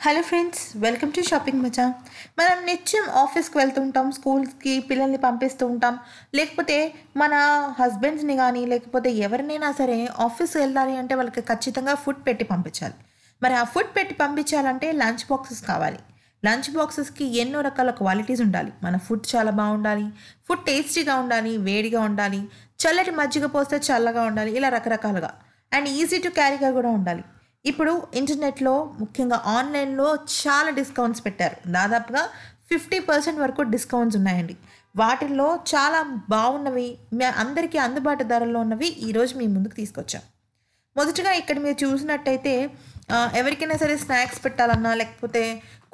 Hello friends welcome to shopping మజా మనం నిత్యం ఆఫీస్కి వెళ్తూ ఉంటాం స్కూల్స్కి పిల్లల్ని పంపిస్తూ ఉంటాం. లేకపోతే మన హస్బెండ్స్ని కానీ లేకపోతే ఎవరినైనా సరే ఆఫీస్కి వెళ్ళాలి అంటే వాళ్ళకి ఖచ్చితంగా ఫుడ్ పెట్టి పంపించాలి. మరి ఆ ఫుడ్ పెట్టి పంపించాలంటే లంచ్ బాక్సెస్ కావాలి. లంచ్ బాక్సెస్కి ఎన్నో రకాల క్వాలిటీస్ ఉండాలి. మన ఫుడ్ చాలా బాగుండాలి. ఫుడ్ టేస్టీగా ఉండాలి వేడిగా ఉండాలి. చల్లటి మజ్జిగ పోస్తే చల్లగా ఉండాలి. ఇలా రకరకాలుగా. అండ్ ఈజీ టు క్యారీగా కూడా ఉండాలి. ఇప్పుడు ఇంటర్నెట్లో ముఖ్యంగా ఆన్లైన్లో చాలా డిస్కౌంట్స్ పెట్టారు. దాదాపుగా ఫిఫ్టీ పర్సెంట్ వరకు డిస్కౌంట్స్ ఉన్నాయండి. వాటిల్లో చాలా బాగున్నవి మీ అందరికీ అందుబాటు ధరల్లో ఉన్నవి ఈరోజు మీ ముందుకు తీసుకొచ్చాం. మొదటగా ఇక్కడ మీరు చూసినట్టయితే ఎవరికైనా సరే స్నాక్స్ పెట్టాలన్నా లేకపోతే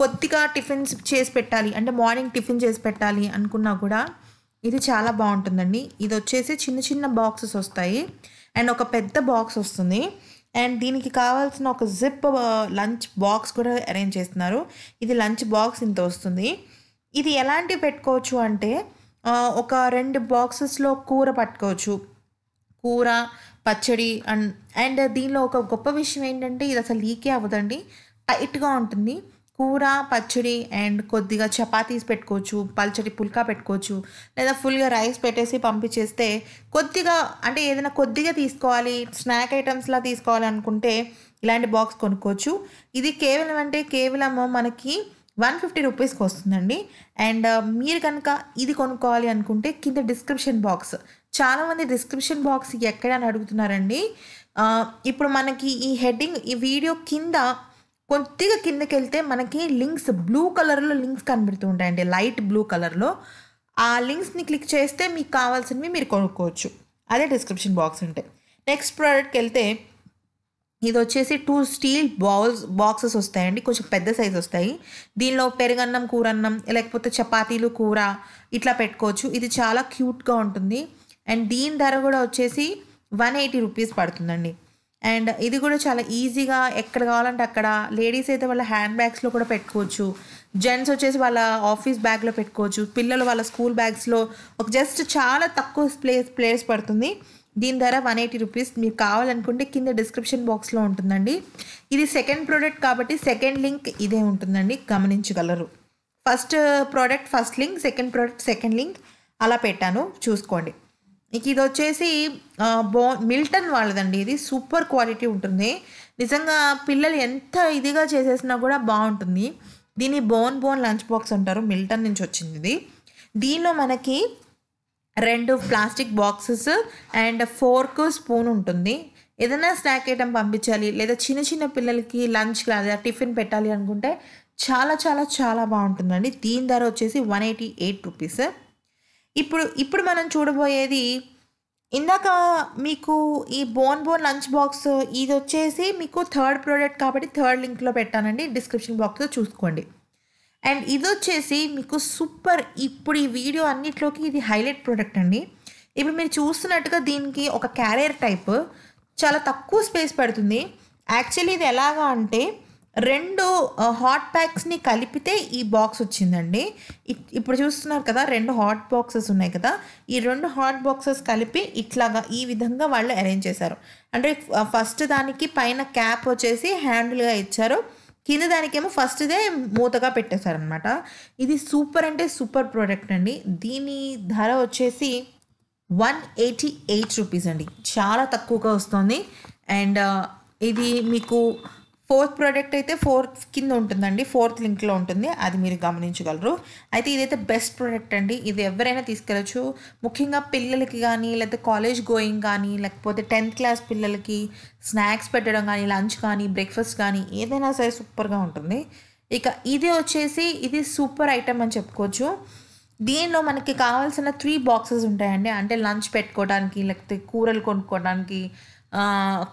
కొద్దిగా టిఫిన్స్ చేసి పెట్టాలి అంటే మార్నింగ్ టిఫిన్ చేసి పెట్టాలి అనుకున్నా కూడా ఇది చాలా బాగుంటుందండి. ఇది వచ్చేసి చిన్న చిన్న బాక్సెస్ వస్తాయి. అండ్ ఒక పెద్ద బాక్స్ వస్తుంది. అండ్ దీనికి కావాల్సిన ఒక జిప్ లంచ్ బాక్స్ కూడా అరేంజ్ చేస్తున్నారు. ఇది లంచ్ బాక్స్ ఇంత వస్తుంది. ఇది ఎలాంటివి పెట్టుకోవచ్చు అంటే ఒక రెండు బాక్సెస్లో కూర పట్టుకోవచ్చు. కూర పచ్చడి అండ్ అండ్ దీనిలో ఒక గొప్ప విషయం ఏంటంటే ఇది అసలు లీకే అవ్వదండి. టైట్గా ఉంటుంది. కూర పచ్చడి అండ్ కొద్దిగా చపాతీస్ పెట్టుకోవచ్చు పల్చడి పుల్కా పెట్టుకోవచ్చు లేదా ఫుల్గా రైస్ పెట్టేసి పంపించేస్తే కొద్దిగా అంటే ఏదైనా కొద్దిగా తీసుకోవాలి స్నాక్ ఐటమ్స్లా తీసుకోవాలనుకుంటే ఇలాంటి బాక్స్ కొనుక్కోవచ్చు. ఇది కేవలం అంటే కేవలం మనకి వన్ ఫిఫ్టీ రూపీస్కి వస్తుందండి. అండ్ uh, మీరు కనుక ఇది కొనుక్కోవాలి అనుకుంటే కింద డిస్క్రిప్షన్ బాక్స్. చాలామంది డిస్క్రిప్షన్ బాక్స్ ఎక్కడ అని అడుగుతున్నారండి. Uh, ఇప్పుడు మనకి ఈ హెడ్డింగ్ ఈ వీడియో కింద కొద్దిగా కిందకి వెళ్తే మనకి లింక్స్ బ్లూ కలర్లో లింక్స్ కనబడుతూ ఉంటాయండి. లైట్ బ్లూ కలర్లో. ఆ లింక్స్ని క్లిక్ చేస్తే మీకు కావాల్సినవి మీరు కొనుక్కోవచ్చు. అదే డిస్క్రిప్షన్ బాక్స్ ఉంటాయి నెక్స్ట్ ప్రోడక్ట్కి వెళ్తే ఇది వచ్చేసి టూ స్టీల్ బౌల్స్ బాక్సెస్ వస్తాయండి. కొంచెం పెద్ద సైజ్ వస్తాయి. దీనిలో పెరుగన్నం కూరన్నం లేకపోతే చపాతీలు కూర ఇట్లా పెట్టుకోవచ్చు. ఇది చాలా క్యూట్గా ఉంటుంది. అండ్ దీని ధర కూడా వచ్చేసి వన్ ఎయిటీ రూపీస్ పడుతుందండి. అండ్ ఇది కూడా చాలా ఈజీగా ఎక్కడ కావాలంటే అక్కడ. లేడీస్ అయితే వాళ్ళ హ్యాండ్ బ్యాగ్స్లో కూడా పెట్టుకోవచ్చు. జెంట్స్ వచ్చేసి వాళ్ళ ఆఫీస్ బ్యాగ్లో పెట్టుకోవచ్చు. పిల్లలు వాళ్ళ స్కూల్ బ్యాగ్స్లో ఒక జస్ట్ చాలా తక్కువ ప్లేస్ ప్లేస్ పడుతుంది. దీని ధర వన్ ఎయిటీ రూపీస్. మీకు కావాలనుకుంటే కింద డిస్క్రిప్షన్ బాక్స్లో ఉంటుందండి. ఇది సెకండ్ ప్రోడక్ట్ కాబట్టి సెకండ్ లింక్ ఇదే ఉంటుందండి. గమనించగలరు. First product first link second product second link అలా పెట్టాను. చూసుకోండి. మీకు ఇది వచ్చేసి బో మిల్టన్ వాళ్ళదండి. ఇది సూపర్ క్వాలిటీ ఉంటుంది. నిజంగా పిల్లలు ఎంత ఇదిగా చేసేసినా కూడా బాగుంటుంది. దీన్ని బోన్ బోన్ లంచ్ బాక్స్ అంటారు. మిల్టన్ నుంచి వచ్చింది ఇది. దీనిలో మనకి రెండు plastic boxes and fork spoon ఉంటుంది. ఏదైనా స్నాక్ ఐటమ్ పంపించాలి లేదా చిన్న చిన్న పిల్లలకి లంచ్ లేదా టిఫిన్ పెట్టాలి అనుకుంటే చాలా చాలా చాలా బాగుంటుందండి. దీని ధర వచ్చేసి వన్ ఎయిటీ ఎయిట్ రూపీస్. ఇప్పుడు ఇప్పుడు మనం చూడబోయేది ఇందాక మీకు ఈ బోన్ బోన్ లంచ్ బాక్స్ ఇది వచ్చేసి మీకు థర్డ్ ప్రోడక్ట్ కాబట్టి థర్డ్ లింక్లో పెట్టానండి. డిస్క్రిప్షన్ బాక్స్లో చూసుకోండి. అండ్ ఇది వచ్చేసి మీకు సూపర్ ఇప్పుడు ఈ వీడియో అన్నిట్లోకి ఇది హైలైట్ ప్రోడక్ట్ అండి. ఇప్పుడు మీరు చూస్తున్నట్టుగా దీనికి ఒక క్యారియర్ టైప్ చాలా తక్కువ స్పేస్ పడుతుంది. యాక్చువల్లీ ఇది ఎలాగా అంటే రెండు హాట్ ప్యాక్స్ని కలిపితే ఈ బాక్స్ వచ్చిందండి. ఇప్పుడు చూస్తున్నారు కదా రెండు హాట్ బాక్సెస్ ఉన్నాయి కదా. ఈ రెండు హాట్ బాక్సెస్ కలిపి ఇట్లాగా ఈ విధంగా వాళ్ళు అరేంజ్ చేశారు. అంటే ఫస్ట్ దానికి పైన క్యాప్ వచ్చేసి హ్యాండిల్గా ఇచ్చారు. కింద దానికేమో ఫస్ట్దే మూతగా పెట్టేశారనమాట ఇది సూపర్ అంటే సూపర్ ప్రోడక్ట్ అండి. దీని ధర వచ్చేసి వన్ ఎయిటీ ఎయిట్ రూపీస్ అండి. చాలా తక్కువగా వస్తుంది. అండ్ ఇది మీకు ఫోర్త్ ప్రోడక్ట్ అయితే ఫోర్త్ కింద ఉంటుందండి ఫోర్త్ లింక్లో ఉంటుంది అది మీరు గమనించగలరు. అయితే ఇదైతే బెస్ట్ ప్రోడక్ట్ అండి. ఇది ఎవరైనా తీసుకెళ్ళచ్చు. ముఖ్యంగా పిల్లలకి కానీ లేకపోతే కాలేజ్ గోయింగ్ కానీ లేకపోతే టెన్త్ క్లాస్ పిల్లలకి స్నాక్స్ పెట్టడం కానీ లంచ్ కానీ బ్రేక్ఫాస్ట్ కానీ ఏదైనా సరే సూపర్గా ఉంటుంది. ఇక ఇది వచ్చేసి ఇది సూపర్ ఐటమ్ అని చెప్పుకోవచ్చు. దీనిలో మనకి కావాల్సిన త్రీ బాక్సెస్ ఉంటాయండి. అంటే లంచ్ పెట్టుకోవడానికి లేకపోతే కూరలు కొనుక్కోవడానికి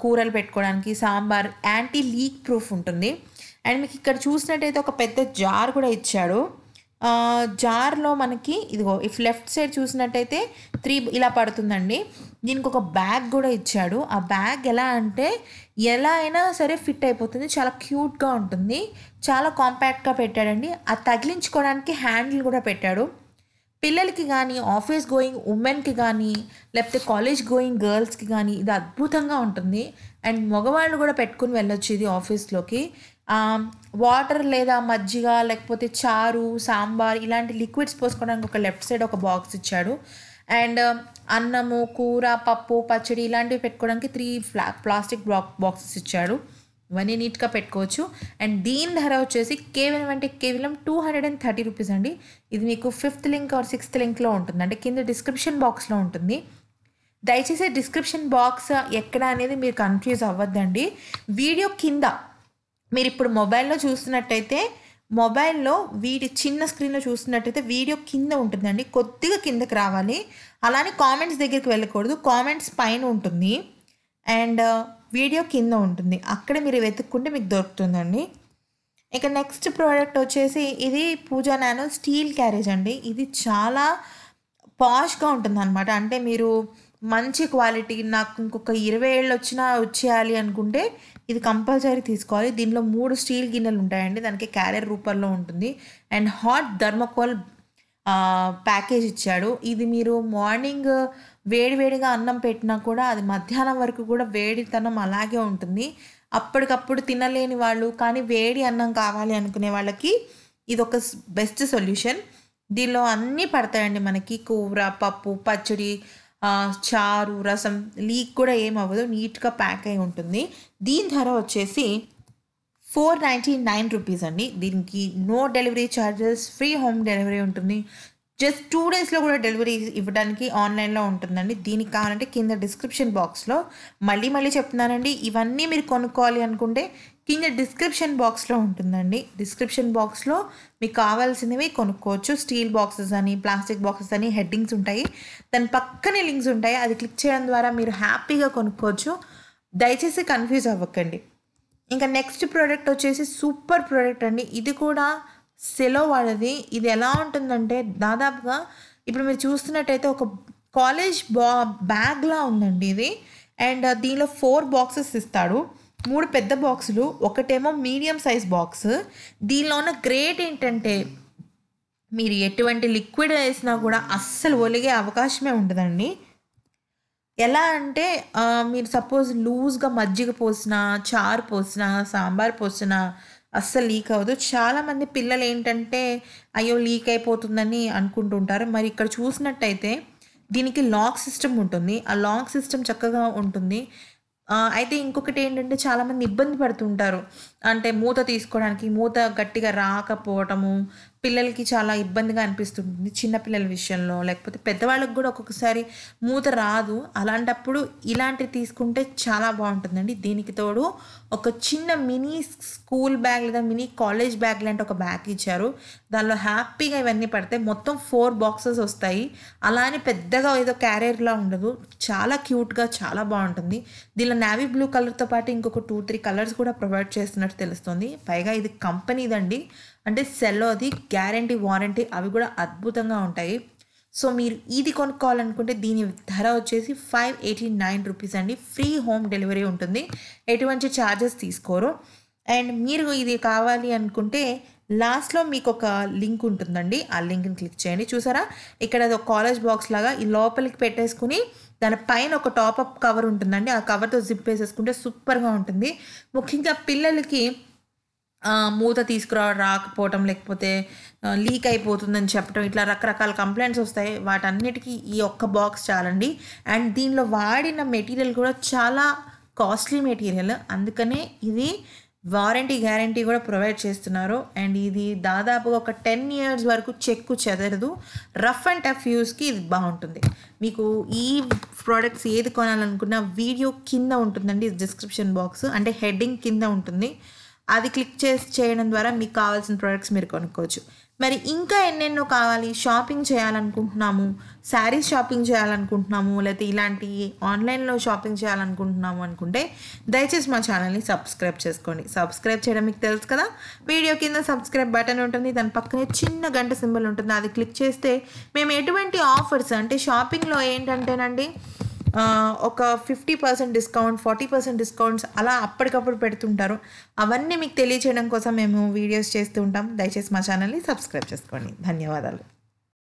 కూరలు పెట్టుకోవడానికి సాంబార్ యాంటీ లీక్ ప్రూఫ్ ఉంటుంది. అండ్ మీకు ఇక్కడ చూసినట్టయితే ఒక పెద్ద జార్ కూడా ఇచ్చాడు. జార్లో మనకి ఇదిగో ఇఫ్ లెఫ్ట్ సైడ్ చూసినట్టయితే త్రీ ఇలా పడుతుందండి. దీనికి ఒక బ్యాగ్ కూడా ఇచ్చాడు. ఆ బ్యాగ్ ఎలా అంటే ఎలా అయినా సరే ఫిట్ అయిపోతుంది. చాలా క్యూట్గా ఉంటుంది. చాలా కాంపాక్ట్గా పెట్టాడండి. అది తగిలించుకోవడానికి హ్యాండిల్ కూడా పెట్టాడు. పిల్లలకి కానీ ఆఫీస్ గోయింగ్ ఉమెన్కి కానీ లేకపోతే కాలేజ్ గోయింగ్ గర్ల్స్కి కానీ ఇది అద్భుతంగా ఉంటుంది. అండ్ మగవాళ్ళు కూడా పెట్టుకుని వెళ్ళొచ్చు ఇది ఆఫీస్లోకి. వాటర్ లేదా మజ్జిగ లేకపోతే చారు సాంబార్ ఇలాంటి లిక్విడ్స్ పోసుకోవడానికి ఒక లెఫ్ట్ సైడ్ ఒక బాక్స్ ఇచ్చాడు. అండ్ అన్నము కూర పప్పు పచ్చడి ఇలాంటివి పెట్టుకోవడానికి త్రీ ఫ్లా ప్లాస్టిక్ బాక్ బాక్సెస్ ఇచ్చాడు. ఇవన్నీ నీట్గా పెట్టుకోవచ్చు. అండ్ దీని ధర వచ్చేసి కేవలం అంటే కేవలం two hundred and thirty rupees అండి. ఇది మీకు ఫిఫ్త్ లింక్ ఆర్ సిక్స్త్ లింక్లో ఉంటుంది. అంటే కింద డిస్క్రిప్షన్ బాక్స్లో ఉంటుంది. దయచేసి డిస్క్రిప్షన్ బాక్స్ ఎక్కడ అనేది మీరు కన్ఫ్యూజ్ అవ్వద్దండి. వీడియో కింద మీరు ఇప్పుడు మొబైల్లో చూస్తున్నట్టయితే మొబైల్లో వీడి చిన్న స్క్రీన్లో చూస్తున్నట్టయితే వీడియో కింద ఉంటుందండి. కొద్దిగా కిందకి రావాలి. అలానే కామెంట్స్ దగ్గరికి వెళ్ళకూడదు. కామెంట్స్ పైన ఉంటుంది. అండ్ వీడియో కింద ఉంటుంది. అక్కడ మీరు వెతుక్కుంటే మీకు దొరుకుతుందండి. ఇక నెక్స్ట్ ప్రోడక్ట్ వచ్చేసి ఇది పూజా నానో స్టీల్ క్యారేజ్ అండి. ఇది చాలా పాష్గా ఉంటుంది అనమాట అంటే మీరు మంచి క్వాలిటీ నాకు ఇంకొక ఇరవై ఏళ్ళు వచ్చినా వచ్చేయాలి అనుకుంటే ఇది కంపల్సరీ తీసుకోవాలి. దీనిలో మూడు స్టీల్ గిన్నెలు ఉంటాయండి. దానికి క్యారియర్ రూపంలో ఉంటుంది. అండ్ హాట్ థర్మకోల్ ప్యాకేజ్ ఇచ్చాడు. ఇది మీరు మార్నింగ్ వేడివేడిగా అన్నం పెట్టినా కూడా అది మధ్యాహ్నం వరకు కూడా వేడితనం అలాగే ఉంటుంది. అప్పటికప్పుడు తినలేని వాళ్ళు కానీ వేడి అన్నం కావాలి అనుకునే వాళ్ళకి ఇది ఒక బెస్ట్ సొల్యూషన్ దీనిలో అన్నీ పడతాయండి మనకి. కూర పప్పు పచ్చడి చారు రసం లీక్ కూడా ఏం అవ్వదు. నీట్గా ప్యాక్ అయి ఉంటుంది. దీని ధర వచ్చేసి ఫోర్ నైంటీ నైన్ రూపీస్ అండి. దీనికి no delivery charges free home delivery ఉంటుంది. జస్ట్ టూ డేస్లో కూడా డెలివరీ ఇవ్వడానికి ఆన్లైన్లో ఉంటుందండి. దీనికి కావాలంటే కింద డిస్క్రిప్షన్ బాక్స్లో మళ్ళీ మళ్ళీ చెప్తున్నానండి. ఇవన్నీ మీరు కొనుక్కోవాలి అనుకుంటే కింద డిస్క్రిప్షన్ బాక్స్లో ఉంటుందండి. డిస్క్రిప్షన్ బాక్స్లో మీకు కావాల్సినవి కొనుక్కోవచ్చు. స్టీల్ బాక్సెస్ అని ప్లాస్టిక్ బాక్సెస్ అని హెడ్డింగ్స్ ఉంటాయి. దాని పక్కనే లింక్స్ ఉంటాయి. అది క్లిక్ చేయడం ద్వారా మీరు హ్యాపీగా కొనుక్కోవచ్చు. దయచేసి కన్ఫ్యూజ్ అవ్వకండి. ఇంకా నెక్స్ట్ ప్రోడక్ట్ వచ్చేసి సూపర్ ప్రోడక్ట్ అండి. ఇది కూడా సెలో వాళ్ళది. ఇది ఎలా ఉంటుందంటే దాదాపుగా ఇప్పుడు మీరు చూస్తున్నట్టయితే ఒక కాలేజ్ బా బ్యాగ్లా ఉందండి ఇది. అండ్ దీనిలో ఫోర్ బాక్సెస్ ఇస్తాడు. మూడు పెద్ద బాక్సులు ఒకటేమో మీడియం సైజ్ బాక్స్ దీనిలో ఉన్న గ్రేట్ ఏంటంటే మీరు ఎటువంటి లిక్విడ్ వేసినా కూడా అస్సలు ఒలిగే అవకాశమే ఉండదండి. ఎలా అంటే మీరు సపోజ్ లూజ్గా మజ్జిగ పోసినా చారు పోసినా సాంబార్ పోసినా అస్సలు లీక్ అవ్వదు. చాలామంది పిల్లలు ఏంటంటే అయ్యో లీక్ అయిపోతుందని అనుకుంటుంటారు. మరి ఇక్కడ చూసినట్టయితే దీనికి లాక్ సిస్టమ్ ఉంటుంది. ఆ లాక్ సిస్టమ్ చక్కగా ఉంటుంది. అయితే ఇంకొకటి ఏంటంటే చాలామంది ఇబ్బంది పడుతుంటారు. అంటే మూత తీసుకోవడానికి మూత గట్టిగా రాకపోవటము పిల్లలకి చాలా ఇబ్బందిగా అనిపిస్తుంటుంది చిన్నపిల్లల విషయంలో. లేకపోతే పెద్దవాళ్ళకి కూడా ఒక్కొక్కసారి మూత రాదు. అలాంటప్పుడు ఇలాంటివి తీసుకుంటే చాలా బాగుంటుందండి. దీనికి తోడు ఒక చిన్న మినీ స్కూల్ బ్యాగ్ లేదా మినీ కాలేజ్ బ్యాగ్ లాంటి ఒక బ్యాగ్ ఇచ్చారు. దానిలో హ్యాపీగా ఇవన్నీ పడితే మొత్తం ఫోర్ బాక్సెస్ వస్తాయి. అలా అని పెద్దగా ఏదో క్యారియర్లా ఉండదు. చాలా క్యూట్గా చాలా బాగుంటుంది. దీనిలో నావీ బ్లూ కలర్తో పాటు ఇంకొక టూ త్రీ కలర్స్ కూడా ప్రొవైడ్ చేస్తున్నట్టు తెలుస్తుంది. పైగా ఇది కంపెనీదండి. అంటే సెల్లో అది గ్యారంటీ వారంటీ అవి కూడా అద్భుతంగా ఉంటాయి. సో మీరు ఇది కొనుక్కోవాలనుకుంటే దీని ధర వచ్చేసి ఫైవ్ ఎయిటీ నైన్ రూపీస్ అండి. ఫ్రీ హోమ్ డెలివరీ ఉంటుంది. ఎటువంటి ఛార్జెస్ తీసుకోరు. అండ్ మీరు ఇది కావాలి అనుకుంటే లాస్ట్లో మీకు ఒక లింక్ ఉంటుందండి. ఆ లింక్ని క్లిక్ చేయండి. చూసారా? ఇక్కడ అది ఒక కాలేజ్ బాక్స్ లాగా ఈ లోపలికి పెట్టేసుకుని దాని పైన ఒక టాపప్ కవర్ ఉంటుందండి. ఆ కవర్తో జిప్ వేసేసుకుంటే సూపర్గా ఉంటుంది. ముఖ్యంగా పిల్లలకి మూత తీసుకురా రాకపోవటం లేకపోతే లీక్ అయిపోతుందని చెప్పడం ఇట్లా రకరకాల కంప్లైంట్స్ వస్తాయి. వాటన్నిటికీ ఈ ఒక్క బాక్స్ చాలండి. అండ్ దీనిలో వాడిన మెటీరియల్ కూడా చాలా కాస్ట్లీ మెటీరియల్. అందుకనే ఇది వారంటీ గ్యారంటీ కూడా ప్రొవైడ్ చేస్తున్నారు. అండ్ ఇది దాదాపుగా ఒక టెన్ ఇయర్స్ వరకు చెక్కు చెదరదు. రఫ్ అండ్ టఫ్ యూస్కి ఇది బాగుంటుంది. మీకు ఈ ప్రోడక్ట్స్ ఏది కొనాలనుకున్నా వీడియో కింద ఉంటుందండి డిస్క్రిప్షన్ బాక్స్. అంటే హెడ్డింగ్ కింద ఉంటుంది. అది క్లిక్ చేసి చేయడం ద్వారా మీకు కావాల్సిన ప్రోడక్ట్స్ మీరు కొనుక్కోవచ్చు. మరి ఇంకా ఎన్నెన్నో కావాలి? షాపింగ్ చేయాలనుకుంటున్నాము శారీస్ షాపింగ్ చేయాలనుకుంటున్నాము లేకపోతే ఇలాంటి ఆన్లైన్లో షాపింగ్ చేయాలనుకుంటున్నాము అనుకుంటే దయచేసి మా ఛానల్ని సబ్స్క్రైబ్ చేసుకోండి. సబ్స్క్రైబ్ చేయడం మీకు తెలుసు కదా? వీడియో కింద సబ్స్క్రైబ్ బటన్ ఉంటుంది. దాని పక్కనే చిన్న గంట సింబల్ ఉంటుంది. అది క్లిక్ చేస్తే మేము ఎటువంటి ఆఫర్స్ అంటే షాపింగ్లో ఏంటంటేనండి ఒక fifty percent discount forty percent discounts అలా అప్పటికప్పుడు పెడుతుంటారు. అవన్నీ మీకు తెలియచేయడం కోసం మేము వీడియోస్ చేస్తూ ఉంటాం. దయచేసి మా ఛానల్ని సబ్స్క్రైబ్ చేసుకోండి. ధన్యవాదాలు.